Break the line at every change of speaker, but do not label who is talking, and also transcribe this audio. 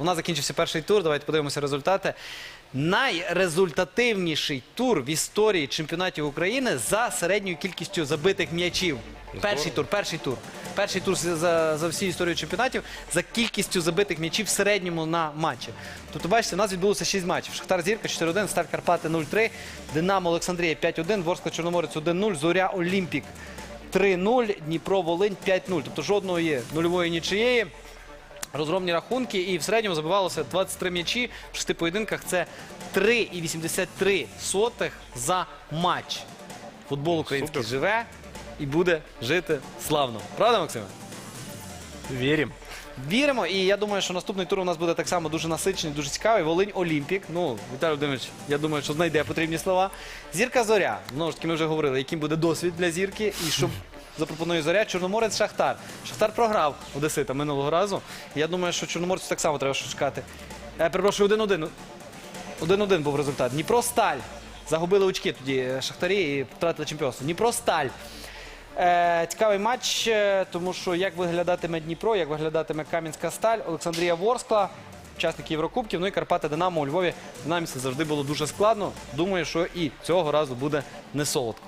У нас закінчився перший тур. Давайте подивимося результати. Найрезультативніший тур в історії чемпіонатів України за середньою кількістю забитих м'ячів. Перший тур, перший тур. Перший тур за, за всю історію чемпіонатів за кількістю забитих м'ячів в середньому на матчі. Тобто, бачите, у нас відбулося 6 матчів. Шахтар Зірка 4-1, Сталь Карпати 0-3, Динамо Олександрія 5-1, Ворскла Чорноморець 1-0, Зоря Олімпік 3-0, Дніпро Волинь 5-0. Тобто жодної нульової нічиєї. Розгромні рахунки, і в середньому забивалося 23 м'ячі в шести поєдинках. Це 3,83 сотих за матч. Футбол український живе і буде жити славно. Правда, Максиме?
Верим.
Віримо, і я думаю, що наступний тур у нас буде так само дуже насичений, дуже цікавий. Волинь Олімпік. Ну, Віталій Володимирович, я думаю, що знайде потрібні слова. Зірка Зоря. Знову ж таки, ми вже говорили, яким буде досвід для зірки і що запропонує Зоря. Чорноморець Шахтар. Шахтар програв Одесита минулого разу. Я думаю, що Чорноморцю так само треба чекати. Е, перепрошую, 1-1. 1-1 був результат. Дніпро Сталь. Загубили очки тоді е, Шахтарі і втратили чемпіонство. Дніпро Сталь. Е, цікавий матч, е, тому що як виглядатиме Дніпро, як виглядатиме Кам'янська Сталь, Олександрія Ворскла, учасники Єврокубків, ну і Карпати Динамо у Львові. Динаміці завжди було дуже складно. Думаю, що і цього разу буде не солодко.